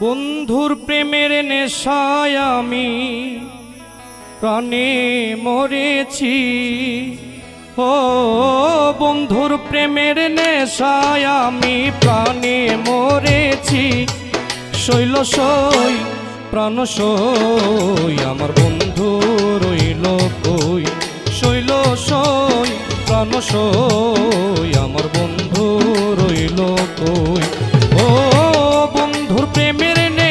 বন্ধুর প্রেমের নেশায় আমি প্রাণে মরেছি। ও বন্ধুর প্রেমের নেশায় আমি প্রাণে মরেছি। শৈল সই, প্রাণ সই, আমার বন্ধু রইল কই? শৈল সই, প্রাণ সই, আমার বন্ধু রইল কই?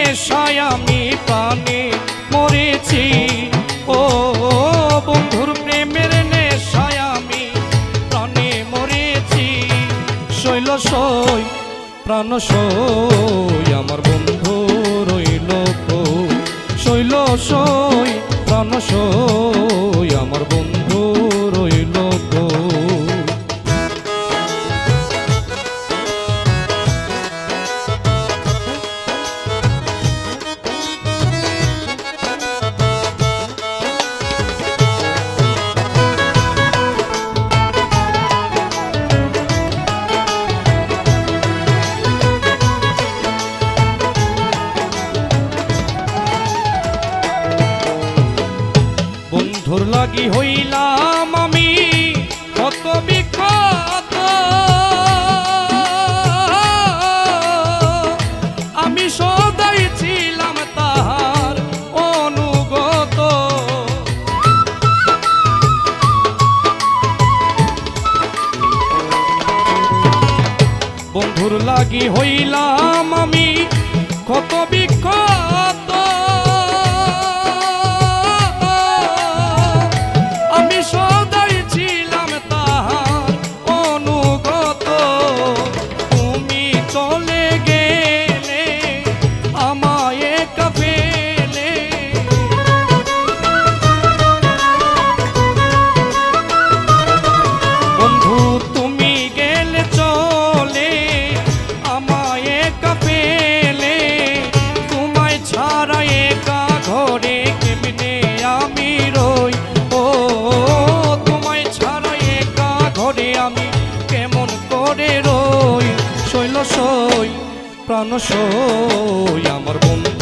নেশায় আমি প্রাণে মরেছি। ও বন্ধুর প্রেমের নেশায় আমি প্রাণে মরেছি। শৈল সই, প্রাণ সই, আমার বন্ধু রইল শৈল সই, প্রাণ সই বন্ধুর লাগি হইলাম আমি, কত বিখ্যাত। আমি সদাই ছিলাম তাহার অনুগত। বন্ধুর লাগি হইলাম আমি, কত বিখ্যাত। সই আমার বন্ধু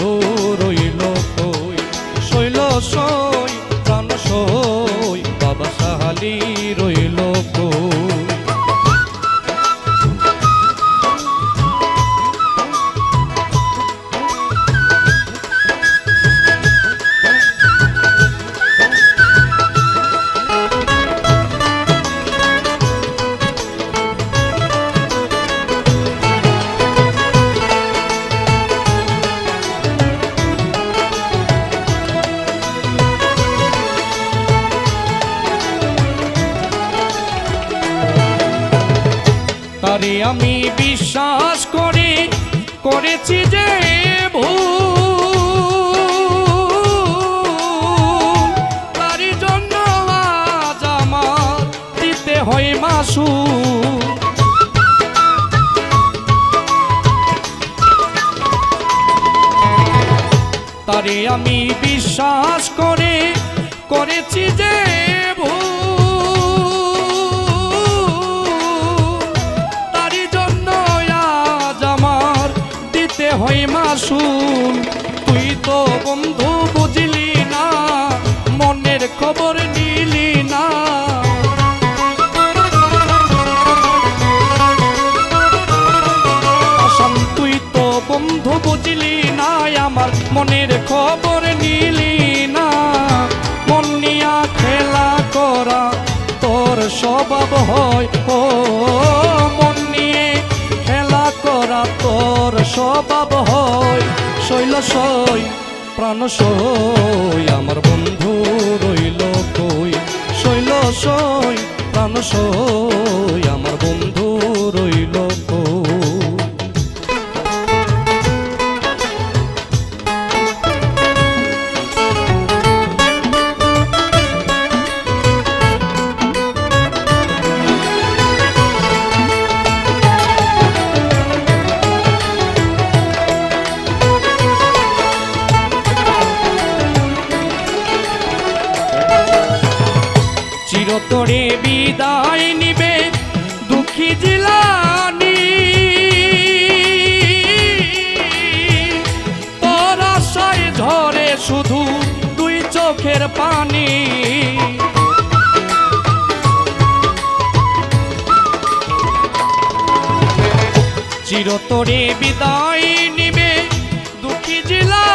তারে আমি বিশ্বাস করে, করেছি যে ভুল। তারই জন্য আজ আমার দিতে হয় মাসু তারে আমি বিশ্বাস করে, করেছি যে ভুল। হয় মাসুম তুই তো বন্ধু বুঝলি না মনের খবর নিলি না। তোর স্বভাব হয়, শৈল সই, প্রাণ সই, আমার বন্ধু রইল কই? শৈল সই, প্রাণ সই, আমার বন্ধু চিরতরে বিদায় নিবে দুঃখী জিলানি। শুধু দুই চোখের পানি। চিরতরে বিদায় নিবে দুঃখী জেলা